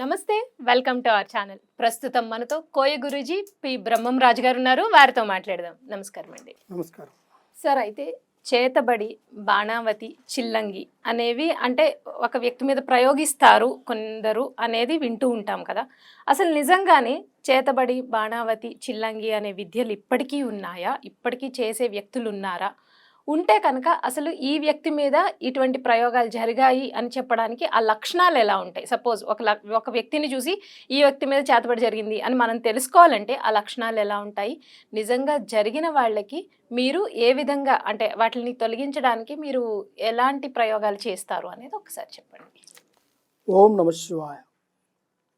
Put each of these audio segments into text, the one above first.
నమస్తే welcome to our channel. ప్రస్తుతం మనతో కోయ గురూజీ పి బ్రహ్మం రాజు గారు ఉన్నారు వారితో మాట్లాడదాం. నమస్కారం అండి. నమస్కారం. సార్ అయితే చేతబడి బాణావతి చిల్లంగి అనేవి అంటే ఒక వ్యక్తి మీద ప్రయోగిస్తారు కొందరు అనేది వింటూ ఉంటాం కదా. అసలు నిజంగానే చేతబడి బాణావతి చిల్లంగి అనే విద్యలు ఇప్పటికీ ఉన్నాయా? ఇప్పటికీ చేసే వ్యక్తులు ఉన్నారా? ఉంటే కనుక అసలు ఈ వ్యక్తి మీద ఇటువంటి ప్రయోగాలు జరిగాయి అని చెప్పడానికి ఆ లక్షణాలు ఎలా ఉంటాయి? సపోజ్ ఒక ఒక వ్యక్తిని చూసి ఈ వ్యక్తి మీద చేతబడి జరిగింది అని మనం తెలుసుకోవాలంటే ఆ లక్షణాలు ఎలా ఉంటాయి? నిజంగా జరిగిన వాళ్ళకి మీరు ఏ విధంగా అంటే వాటిని తొలగించడానికి మీరు ఎలాంటి ప్రయోగాలు చేస్తారు అనేది ఒకసారి చెప్పండి. ఓం నమ శివాయ.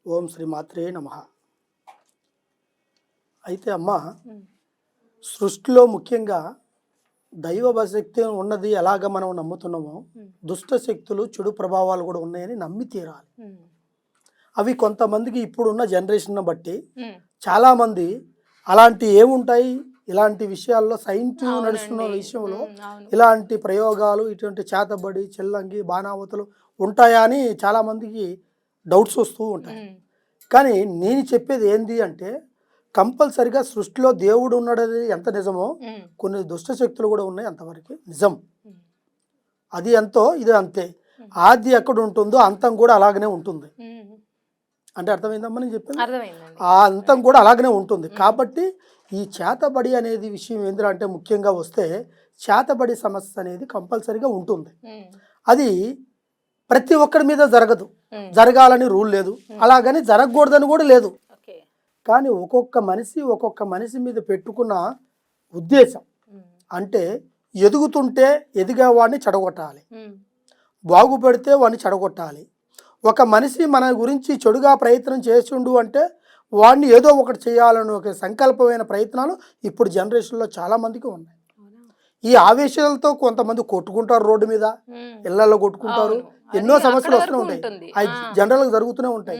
ఓం శ్రీ మాత్రే నమ. అయితే అమ్మ సృష్టిలో ముఖ్యంగా దైవ శక్తి ఉన్నది ఎలాగ మనం నమ్ముతున్నామో దుష్ట శక్తులు చెడు ప్రభావాలు కూడా ఉన్నాయని నమ్మి తీరాలి. అవి కొంతమందికి ఇప్పుడున్న జనరేషన్ బట్టి చాలామంది అలాంటి ఏముంటాయి? ఇలాంటి విషయాల్లో సైన్స్ నడుస్తున్న విషయంలో ఇలాంటి ప్రయోగాలు ఇటువంటి చేతబడి చెల్లంగి బాణావతులు ఉంటాయా అని చాలామందికి డౌట్స్ వస్తూ ఉంటాయి. కానీ నేను చెప్పేది ఏంది అంటే కంపల్సరిగా సృష్టిలో దేవుడు ఉన్నాడని ఎంత నిజమో కొన్ని దుష్ట శక్తులు కూడా ఉన్నాయి అంతవరకు. నిజం. అది ఎంతో ఇది అంతే. ఆది ఎక్కడ ఉంటుందో అంతం కూడా అలాగనే ఉంటుంది. అంటే అర్థమైందమ్మా నేను చెప్పింది? ఆ అంతం కూడా అలాగనే ఉంటుంది. కాబట్టి ఈ చేతబడి అనేది విషయం ఏంద్రా అంటే ముఖ్యంగా వస్తే చేతబడి సమస్య అనేది కంపల్సరీగా ఉంటుంది. అది ప్రతి ఒక్కరి మీద జరగదు. జరగాలని రూల్ లేదు. అలాగని జరగకూడదని కూడా లేదు. కానీ ఒక్కొక్క మనిషి ఒక్కొక్క మనిషి మీద పెట్టుకున్న ఉద్దేశం. అంటే ఎదుగుతుంటే ఎదిగే వాడిని చెడగొట్టాలి. బాగుపడితే వాడిని చెడగొట్టాలి. ఒక మనిషి మన గురించి చెడుగా ప్రయత్నం చేస్తుండు అంటే వాడిని ఏదో ఒకటి చేయాలని ఒక సంకల్పమైన ప్రయత్నాలు ఇప్పుడు జనరేషన్లో చాలామందికి ఉన్నాయి? ఈ ఆవేశాలతో కొంతమంది కొట్టుకుంటారు రోడ్డు మీద. ఇళ్ళలో కొట్టుకుంటారు. ఎన్నో సమస్యలు వస్తూనే ఉంటాయి. అవి ఆ. జనరల్గా జరుగుతూనే ఉంటాయి.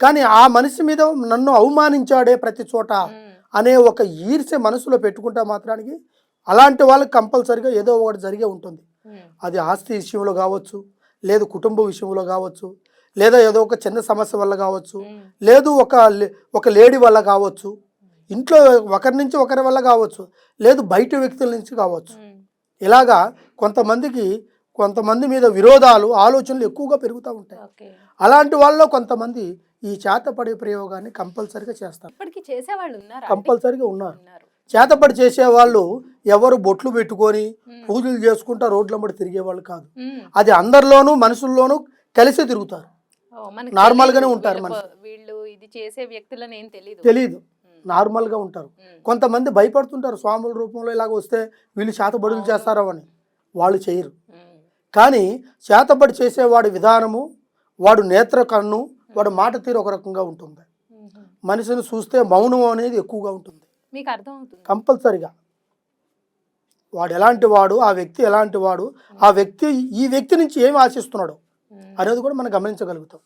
కానీ ఆ మనిషి మీద నన్ను అవమానించాడే ప్రతి చోట అనే ఒక ఈర్ష్య మనసులో పెట్టుకుంటే మాత్రానికి అలాంటి వాళ్ళకి కంపల్సరిగా ఏదో ఒకటి జరిగే ఉంటుంది. అది ఆస్తి విషయంలో కావచ్చు లేదు కుటుంబ విషయంలో కావచ్చు లేదా ఏదో ఒక చిన్న సమస్య వల్ల కావచ్చు లేదు ఒక ఒక లేడీ వల్ల కావచ్చు ఇంట్లో ఒకరి నుంచి ఒకరి వల్ల కావచ్చు లేదు బయట వ్యక్తుల నుంచి కావచ్చు. ఇలాగా కొంతమందికి కొంతమంది మీద విరోధాలు ఆలోచనలు ఎక్కువగా పెరుగుతూ ఉంటాయి. అలాంటి వాళ్ళలో కొంతమంది ఈ చేతపడే ప్రయోగాన్ని కంపల్సరిగా చేస్తారు. కంపల్సరిగా ఉన్నారు. చేతపడి చేసేవాళ్ళు ఎవరు బొట్లు పెట్టుకొని పూజలు చేసుకుంటా రోడ్లమ్మడి తిరిగేవాళ్ళు కాదు. అది అందరిలోనూ మనుషుల్లోనూ కలిసి తిరుగుతారు. నార్మల్ గానే. ఉంటారు వీళ్ళ ఇది చేసే వ్యక్తులని ఏం తెలియదు తెలియదు నార్మల్గా ఉంటారు. కొంతమంది భయపడుతుంటారు స్వాముల రూపంలో ఇలాగ వస్తే వీళ్ళు చేతబడులు చేస్తారో అని. వాళ్ళు చేయరు. కానీ చేతబడి చేసేవాడి విధానము వాడు నేత్ర కన్ను వాడు మాట తీరు ఒక రకంగా ఉంటుంది. మనిషిని చూస్తే మౌనం అనేది ఎక్కువగా ఉంటుంది. మీకు అర్థం అవుతుంది కంపల్సరిగా. వాడు ఎలాంటి వాడు ఆ వ్యక్తి ఎలాంటి వాడు ఆ వ్యక్తి ఈ వ్యక్తి నుంచి ఏమి ఆశిస్తున్నాడు అనేది కూడా మనం గమనించగలుగుతాం.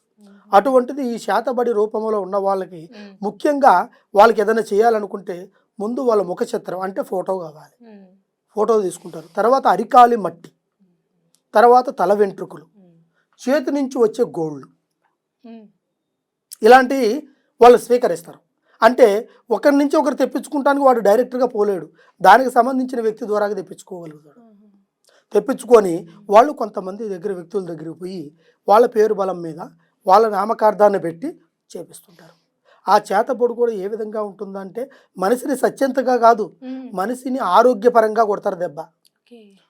అటువంటిది ఈ శాతబడి రూపంలో ఉన్న వాళ్ళకి ముఖ్యంగా వాళ్ళకి ఏదైనా చేయాలనుకుంటే ముందు వాళ్ళ ముఖ చిత్రం అంటే ఫోటో కావాలి. ఫోటో తీసుకుంటారు. తర్వాత అరికాలి మట్టి. తర్వాత తల వెంట్రుకలు. చేతి నుంచి వచ్చే గోళ్ళు. ఇలాంటివి వాళ్ళు స్వీకరిస్తారు. అంటే ఒకరి నుంచి ఒకరు తెప్పించుకుంటానికి వాడు డైరెక్ట్గా పోలేడు. దానికి సంబంధించిన వ్యక్తి ద్వారా తెప్పించుకోగలుగుతాడు. తెప్పించుకొని వాళ్ళు కొంతమంది దగ్గర వ్యక్తుల దగ్గరికి పోయి వాళ్ళ పేరు బలం మీద వాళ్ళ నామకార్థాన్ని పెట్టి చేపిస్తుంటారు. ఆ చేతపొడు కూడా ఏ విధంగా ఉంటుందంటే మనిషిని సత్యంతగా కాదు. మనిషిని ఆరోగ్యపరంగా కొడతారు దెబ్బ.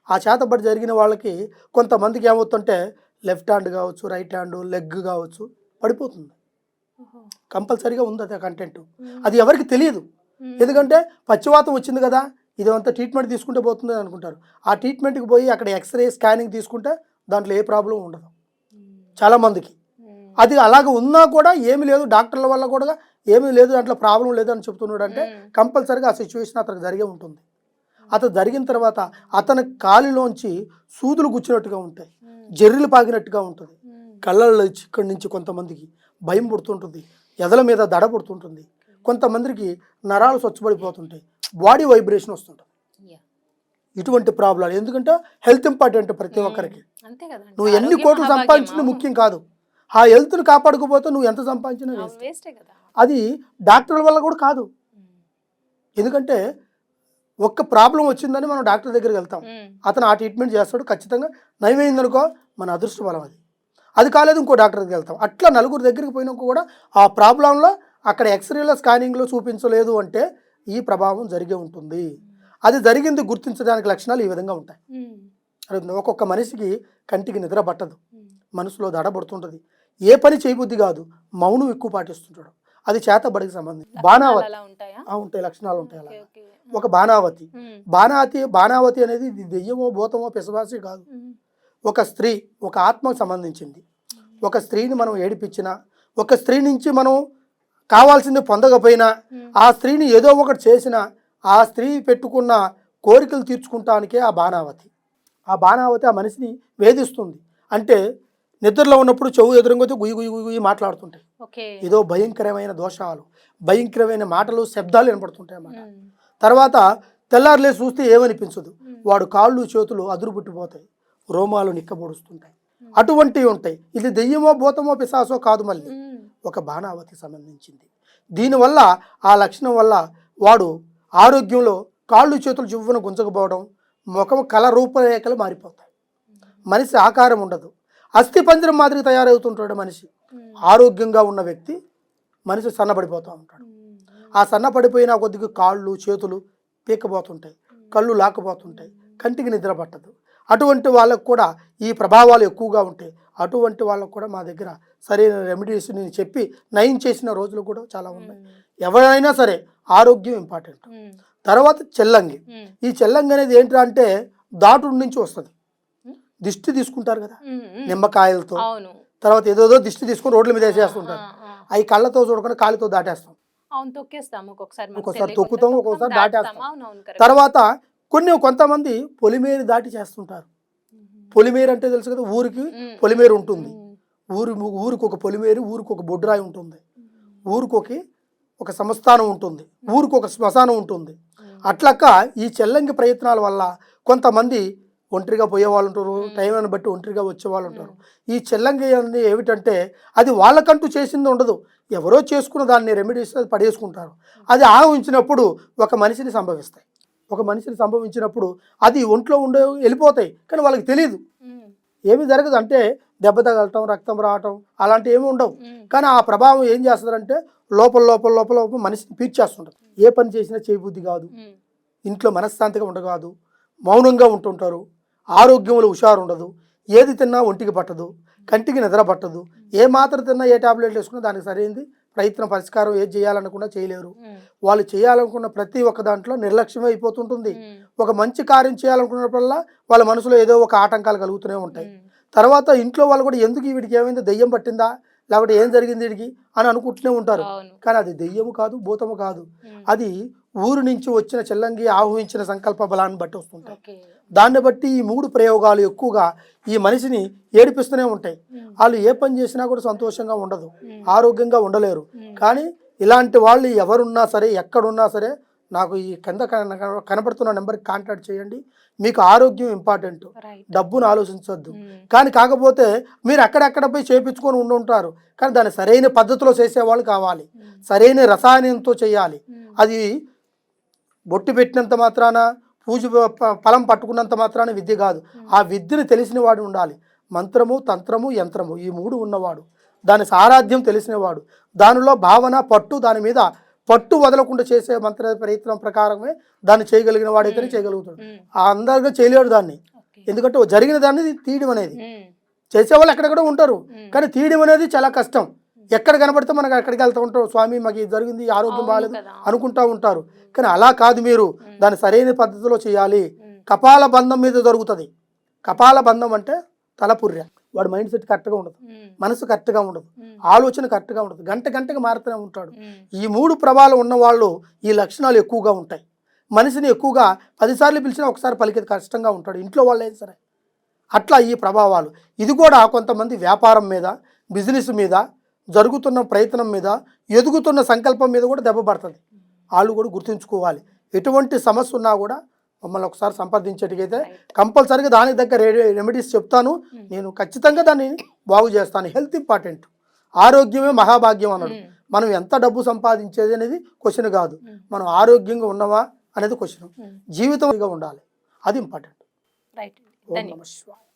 ఆ చేతబడి జరిగిన వాళ్ళకి కొంతమందికి ఏమవుతుంటే లెఫ్ట్ హ్యాండ్ కావచ్చు రైట్ హ్యాండ్ లెగ్ కావచ్చు పడిపోతుంది. కంపల్సరీగా ఉంది అది కంటెంట్ అది ఎవరికి తెలియదు. ఎందుకంటే పచ్చివాతం వచ్చింది కదా ఇది అంతా ట్రీట్మెంట్ తీసుకుంటే పోతుంది అనుకుంటారు. ఆ ట్రీట్మెంట్కి పోయి అక్కడ ఎక్స్రే స్కానింగ్ తీసుకుంటే దాంట్లో ఏ ప్రాబ్లం ఉండదు. చాలామందికి అది అలాగ ఉన్నా కూడా ఏమీ లేదు డాక్టర్ల వల్ల కూడా ఏమీ లేదు దాంట్లో ప్రాబ్లం లేదు అని చెప్తున్నాడు అంటే కంపల్సరీగా ఆ సిచ్యువేషన్ అతనికి జరిగే ఉంటుంది. అతను జరిగిన తర్వాత అతని కాలిలోంచి సూదులు గుచ్చినట్టుగా ఉంటాయి. జర్రిలు పాగినట్టుగా ఉంటుంది. కళ్ళల్లో ఇక్కడి నుంచి కొంతమందికి భయం పుడుతుంటుంది. ఎదల మీద దడ పుడుతుంటుంది. కొంతమందికి నరాలు స్వచ్ఛపడిపోతుంటాయి. బాడీ వైబ్రేషన్ వస్తుంటుంది. ఇటువంటి ప్రాబ్లాలు. ఎందుకంటే హెల్త్ ఇంపార్టెంట్ ప్రతి ఒక్కరికి. నువ్వు ఎన్ని కోట్లు సంపాదించింది ముఖ్యం కాదు. ఆ హెల్త్ని కాపాడుకోపోతే నువ్వు ఎంత సంపాదించినా అది డాక్టర్ల వల్ల కూడా కాదు. ఎందుకంటే ఒక్క ప్రాబ్లం వచ్చిందని మనం డాక్టర్ దగ్గరికి వెళ్తాం. అతను ఆ ట్రీట్మెంట్ చేస్తాడు ఖచ్చితంగా నయమైందనుకో మన అదృష్ట బలం అది. అది కాలేదు ఇంకో డాక్టర్ దగ్గరికి వెళ్తాం. అట్లా నలుగురు దగ్గరికి పోయినాక కూడా ఆ ప్రాబ్లంలో అక్కడ ఎక్స్రేలో స్కానింగ్లో చూపించలేదు అంటే ఈ ప్రభావం జరిగే ఉంటుంది. అది జరిగింది గుర్తించడానికి లక్షణాలు ఈ విధంగా ఉంటాయి? ఒక్కొక్క మనిషికి కంటికి నిద్ర పట్టదు. మనసులో దడబడుతుంటుంది. ఏ పని చేయబుద్ధి కాదు మౌనం ఎక్కువ పాటిస్తుంటాడు. అది చేతబడికి సంబంధించి. బాణావతి. అలా ఉంటాయా? లక్షణాలు ఉంటాయి అలా. ఒక బాణావతి. బాణావతి బాణావతి అనేది దెయ్యమో భూతమో పిసవాసి కాదు. ఒక స్త్రీ ఒక ఆత్మకు సంబంధించింది. ఒక స్త్రీని మనం ఏడిపించినా ఒక స్త్రీ నుంచి మనం కావాల్సింది పొందకపోయినా. ఆ స్త్రీని ఏదో ఒకటి చేసినా ఆ స్త్రీ పెట్టుకున్న కోరికలు తీర్చుకుంటానికే ఆ బాణావతి. ఆ బాణావతి ఆ మనిషిని వేధిస్తుంది. అంటే నిద్రలో ఉన్నప్పుడు చెవు ఎదురుగొతే గుయ్యి గుయ్యి గుయ్యి గుయ్యి మాట్లాడుతుంటాయి. ఏదో భయంకరమైన దోషాలు భయంకరమైన మాటలు శబ్దాలు వినపడుతుంటాయి అన్నమాట. తర్వాత తెల్లారులే చూస్తే ఏమనిపించదు. వాడు కాళ్ళు చేతులు అదురు పుట్టిపోతాయి రోమాలు నిక్కబొడుస్తుంటాయి. అటువంటివి ఉంటాయి. ఇది దెయ్యమో భూతమో పిశాసో కాదు మళ్ళీ. ఒక బాణావతి సంబంధించింది. దీనివల్ల ఆ లక్షణం వల్ల వాడు ఆరోగ్యంలో కాళ్ళు చేతులు జివ్వున గుంజకపోవడం ముఖం కల రూపరేఖలు మారిపోతాయి. మనిషి ఆకారం ఉండదు. అస్థి పంజరం మాదిరి తయారవుతుంటాడు మనిషి. ఆరోగ్యంగా ఉన్న వ్యక్తి మనిషి సన్నబడిపోతూ ఉంటాడు. ఆ సన్నపడిపోయిన కొద్దిగా కాళ్ళు చేతులు పీకపోతుంటాయి కళ్ళు లాకపోతుంటాయి కంటికి నిద్ర పట్టదు. అటువంటి వాళ్ళకు కూడా ఈ ప్రభావాలు ఎక్కువగా ఉంటాయి అటువంటి వాళ్ళకు కూడా మా దగ్గర సరైన రెమెడీస్ నేను చెప్పి నయం చేసిన రోజులు కూడా చాలా ఉన్నాయి. ఎవరైనా సరే ఆరోగ్యం ఇంపార్టెంట్. తర్వాత చెల్లంగి. ఈ చెల్లంగి అనేది ఏంటంటే అంటే దాటుడు నుంచి వస్తుంది. దిష్టి తీసుకుంటారు కదా. నిమ్మకాయలతో. తర్వాత ఏదోదో దిష్టి తీసుకొని రోడ్ల మీద వేసేస్తుంటారు. అవి కళ్ళతో చూడకుండా కాలితో దాటేస్తాం. అవును తొక్కేస్తాం ఒక్కొక్కసారి ఒక్కొక్కసారి ఒక్కొక్కసారి. తర్వాత కొన్ని కొంతమంది పొలిమేరు దాటి చేస్తుంటారు. పొలిమేరు అంటే తెలుసు కదా ఊరికి. పొలిమేరు ఉంటుంది. ఊరి ఊరికి ఒక పొలిమేరు ఊరికి ఒక బొడ్రాయి ఉంటుంది. ఊరికి ఒక సంస్థానం ఉంటుంది. ఊరికి ఒక శ్మశానం ఉంటుంది. అట్లక్క ఈ చెల్లంగి ప్రయత్నాల వల్ల కొంతమంది ఒంటరిగా పోయే వాళ్ళు ఉంటారు టైం అని బట్టి ఒంటరిగా వచ్చే వాళ్ళు ఉంటారు. ఈ చెల్లంగి అనేది ఏమిటంటే అది వాళ్ళకంటూ చేసింది ఉండదు. ఎవరో చేసుకున్న దాన్ని రెమెడీస్ అది పడేసుకుంటారు. అది ఆహ్వించినప్పుడు ఒక మనిషిని సంభవిస్తాయి. ఒక మనిషిని సంభవించినప్పుడు అది ఒంట్లో ఉండే వెళ్ళిపోతాయి కానీ వాళ్ళకి తెలియదు. ఏమీ జరగదు. అంటే దెబ్బ తగలటం రక్తం రావటం అలాంటివి ఏమీ ఉండవు. కానీ ఆ ప్రభావం ఏం చేస్తుందంటే లోపల లోపల లోపల లోపల మనిషిని పీడ్చేస్తుంటుంది ఏ పని చేసినా చేయబుద్ధి కాదు. ఇంట్లో మనశ్శాంతిగా ఉండకాదు. మౌనంగా ఉంటుంటారు. ఆరోగ్యంలో హుషారు ఉండదు ఏది తిన్నా ఒంటికి పట్టదు. కంటికి నిద్ర పట్టదు. ఏ మాత్రం తిన్నా ఏ టాబ్లెట్లు వేసుకున్నా దానికి సరైనది ప్రయత్నం పరిష్కారం ఏది చేయాలనుకున్నా చేయలేరు. వాళ్ళు చేయాలనుకున్న ప్రతి ఒక్క దాంట్లో నిర్లక్ష్యం అయిపోతుంటుంది. ఒక మంచి కార్యం చేయాలనుకున్నప్పుడల్లా వాళ్ళ మనసులో ఏదో ఒక ఆటంకాలు కలుగుతూనే ఉంటాయి. తర్వాత ఇంట్లో వాళ్ళు కూడా ఎందుకు వీడికి ఏమైంది దెయ్యం పట్టిందా? లేకపోతే ఏం జరిగింది వీడికి అని అనుకుంటూనే ఉంటారు కానీ అది దెయ్యము కాదు భూతము కాదు. అది ఊరు నుంచి వచ్చిన చెల్లంగి ఆహ్వానించిన సంకల్ప బలాన్ని బట్టి వస్తుంటాయి దాన్ని బట్టి ఈ మూడు ప్రయోగాలు ఎక్కువగా ఈ మనిషిని ఏడిపిస్తూనే ఉంటాయి. వాళ్ళు ఏ పని చేసినా కూడా సంతోషంగా ఉండదు. ఆరోగ్యంగా ఉండలేరు. కానీ ఇలాంటి వాళ్ళు ఎవరున్నా సరే ఎక్కడున్నా సరే నాకు ఈ కింద కన- కనపడుతున్న నెంబర్కి కాంటాక్ట్ చేయండి. మీకు ఆరోగ్యం ఇంపార్టెంట్. రైట్ డబ్బును ఆలోచించవద్దు ఉమ్. కానీ కాకపోతే మీరు అక్కడక్కడ పోయి చేపించుకొని ఉండి ఉంటారు. కానీ దాన్ని సరైన పద్ధతిలో చేసేవాళ్ళు కావాలి. ఉమ్. సరైన రసాయనంతో చేయాలి. ఉమ్. అది బొట్టు పెట్టినంత మాత్రాన పూజ ఫలం పట్టుకున్నంత మాత్రాన విద్య కాదు. ఆ విద్యను తెలిసిన వాడు ఉండాలి. మంత్రము తంత్రము యంత్రము ఈ మూడు ఉన్నవాడు. దాని సారాధ్యం తెలిసినవాడు. దానిలో భావన పట్టు దాని మీద పట్టు వదలకుండా చేసే మంత్ర ప్రయత్నం ప్రకారమే దాన్ని చేయగలిగిన వాడైతేనే చేయగలుగుతాడు. అందరిగా చేయలేడు దాన్ని. ఎందుకంటే జరిగిన దాన్ని తీయడం అనేది. చేసేవాళ్ళు ఎక్కడెక్కడ ఉంటారు. కానీ తీయడం అనేది చాలా కష్టం. ఎక్కడ కనపడితే మనకు అక్కడికి వెళ్తూ ఉంటాం స్వామి మాకు ఇది జరిగింది ఆరోగ్యం బాగాలేదు. అనుకుంటా ఉంటారు. కానీ అలా కాదు మీరు. దాన్ని సరైన పద్ధతిలో చేయాలి. కపాల బంధం మీద జరుగుతుంది. కపాల బంధం అంటే తలపుర్య వాడి మైండ్ సెట్ కరెక్ట్గా ఉండదు. మనసు కరెక్ట్గా ఉండదు. ఆలోచన కరెక్ట్గా ఉండదు. గంట గంటకు మారుతూనే ఉంటాడు. ఈ మూడు ప్రభావాలు ఉన్న వాళ్ళు ఈ లక్షణాలు ఎక్కువగా ఉంటాయి. మనిషిని ఎక్కువగా పదిసార్లు పిలిచినా ఒకసారి పలికేది కష్టంగా ఉంటాడు. ఇంట్లో వాళ్ళు ఏం సరే. అట్లా ఈ ప్రభావాలు. ఇది కూడా కొంతమంది వ్యాపారం మీద బిజినెస్ మీద జరుగుతున్న ప్రయత్నం మీద ఎదుగుతున్న సంకల్పం మీద కూడా దెబ్బ పడుతుంది. వాళ్ళు కూడా గుర్తుంచుకోవాలి. ఎటువంటి సమస్య ఉన్నా కూడా మమ్మల్ని ఒకసారి సంప్రదించేటికైతే. కంపల్సరీగా దానికి దగ్గర రెమెడీస్ చెప్తాను. Hmm. నేను ఖచ్చితంగా దాన్ని బాగు చేస్తాను. Health important. ఆరోగ్యమే మహాభాగ్యం అన్నాడు. ఉమ్, మనం ఎంత డబ్బు సంపాదించేది అనేది క్వశ్చన్ కాదు. ఉమ్, మనం ఆరోగ్యంగా ఉన్నామా అనేది క్వశ్చన్. జీవితంగా ఉండాలి. అది ఇంపార్టెంట్. రైట్ ఓం ధన్యవాదాలు. నమః